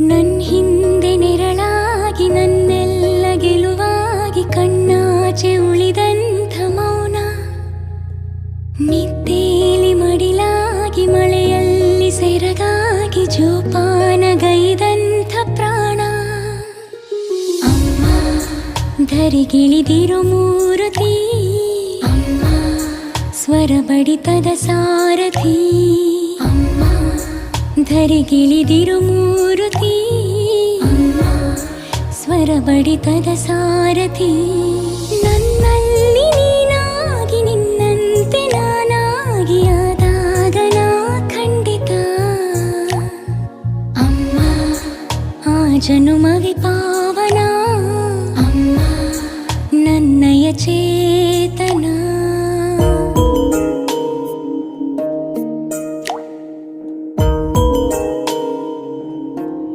ನನ್ ಹಿಂದೆ ನೆರಳಾಗಿ ನನ್ನೆಲ್ಲ ಗೆಲುವಾಗಿ ಕಣ್ಣಾಚೆ ಉಳಿದಂಥ ಮೌನ. ನಿದ್ದೇಲಿ ಮಡಿಲಾಗಿ ಮಳೆಯಲ್ಲಿ ಸೆರಗಾಗಿ ಜೋಪಾನಗೈದಂಥ ಪ್ರಾಣ. ಅಮ್ಮ, ಧರಿಗಿಳಿದಿರು ಮೂರುತಿ. ಅಮ್ಮ, ಸ್ವರ ಬಡಿತದ ಸಾರಥಿ. ಧರಿಗಿಳಿದಿರು ಮೂರುತಿ ಅಮ್ಮ ಸ್ವರ ಬಡಿತದ ಸಾರಥಿ ನನ್ನಲ್ಲಿ ನೀನಾಗಿ ನಿನ್ನಂತೆ ನಾನಾಗಿ ಆದಾಗ ನಾ ಖಂಡಿತ ಅಮ್ಮ ಆ ಜನುಮವಿ ಪಾವನ ಅಮ್ಮ ನನ್ನಯ ಚೇ